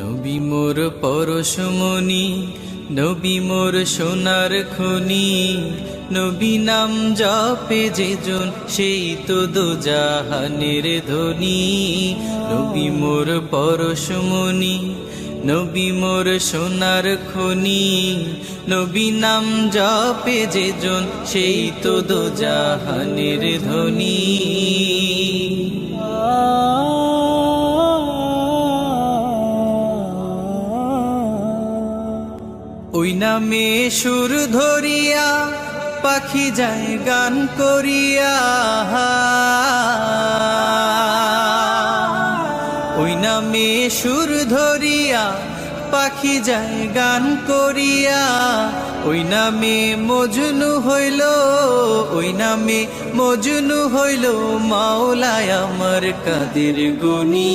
নবী মোর পরশমণি নবী মোর সোনার খনি। নবী নাম জপে যেজন সেই তো দো জাহানের ধ্বনি নবী মোর পরশমণি নবী মোর সোনার খনি। নবী নাম জপে যেজন সেই তো দো জাহানের ধ্বনি ওই নামে সুর ধরিয়া, পাখি যায় গান করিয়া। ওই নামে সুর ধরিয়া, পাখি যায় গান করিয়া। ওই নামে মজনু হইল, ওই নামে মজনু হইল, মাওলায় আমার কাদের গুনি।